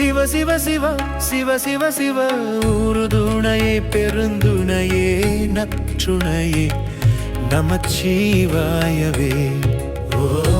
சிவ சிவ சிவ சிவ சிவ சிவ உருதுணையே பெருந்துணையே நற்றுணையே நமச்சிவாயவே. ஓ.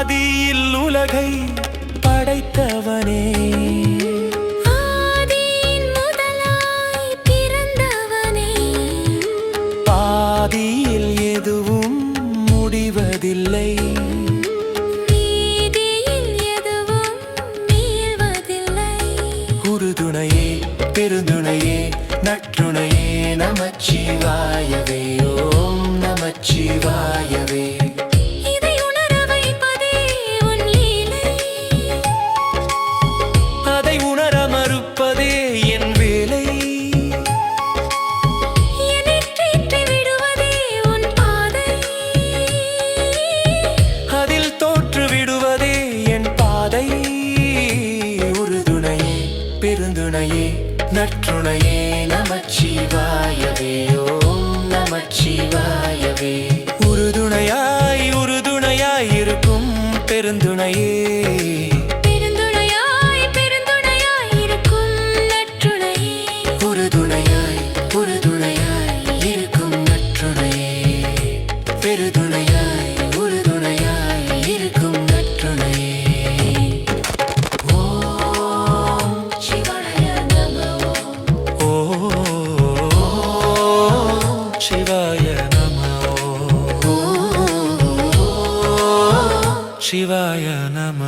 ஆதியில் உலகை படைத்தவனே. பாதியில் எதுவும் முடிவதில்லை. குருதுணையே பெருந்துணையே நற்றுணையே நமச்சிவாயவே. ஓம் நமச்சிவாய பெருந்துணையே நற்றுணையே நமச்சிவாயவே. ஓம் நமச்சிவாயவே. உறுதுணையாய் உறுதுணையாய் இருக்கும் பெருந்துணையே శివాయ నమ. శివాయ నమ.